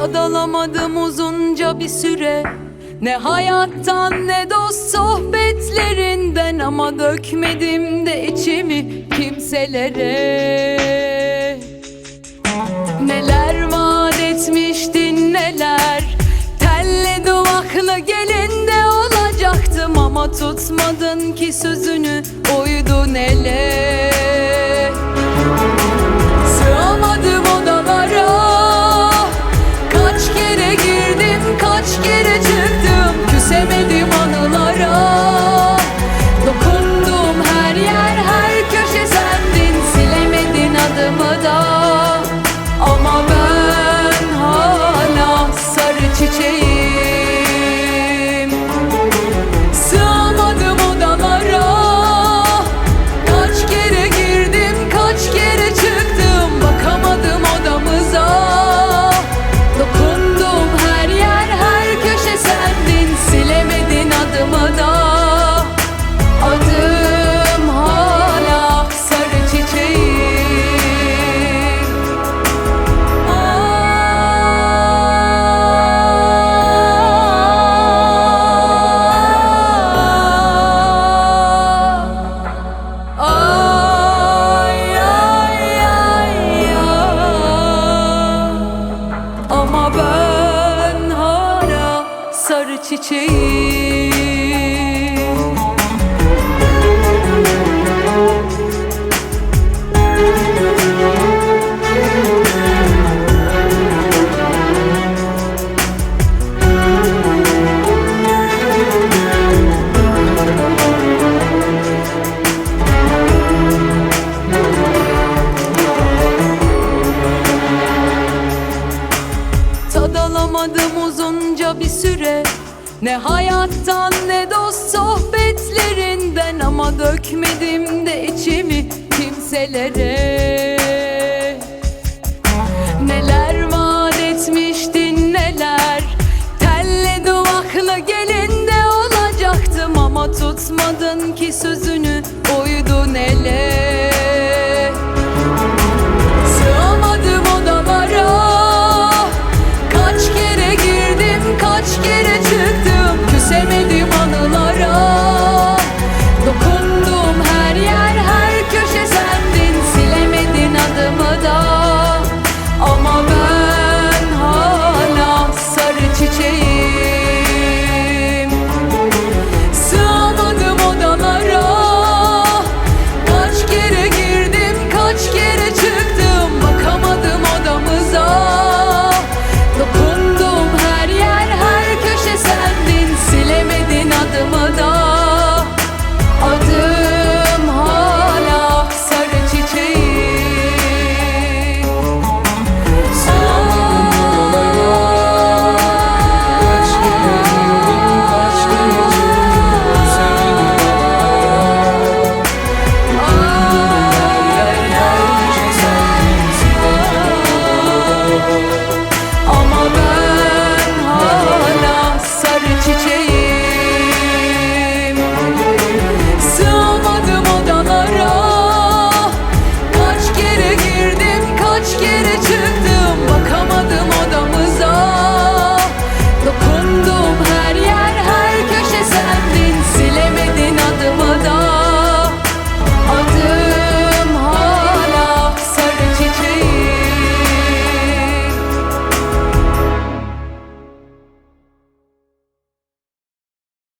Tad alamadım uzunca bir süre. Ne hayattan ne dost sohbetlerinden Ama dökmedim de içimi kimselere. Neler vaat etmiştin neler? Telle duvaklı gelin de olacaktım Ama tutmadın ki sözünü sarı çiçeğim Tad alamadım uzunca bir süre Ne hayattan ne dost sohbetlerinden Ama dökmedim de içimi kimselere. Neler vaat etmiştin neler? Telle duvaklı gelin de olacaktım Ama tutmadın ki sözü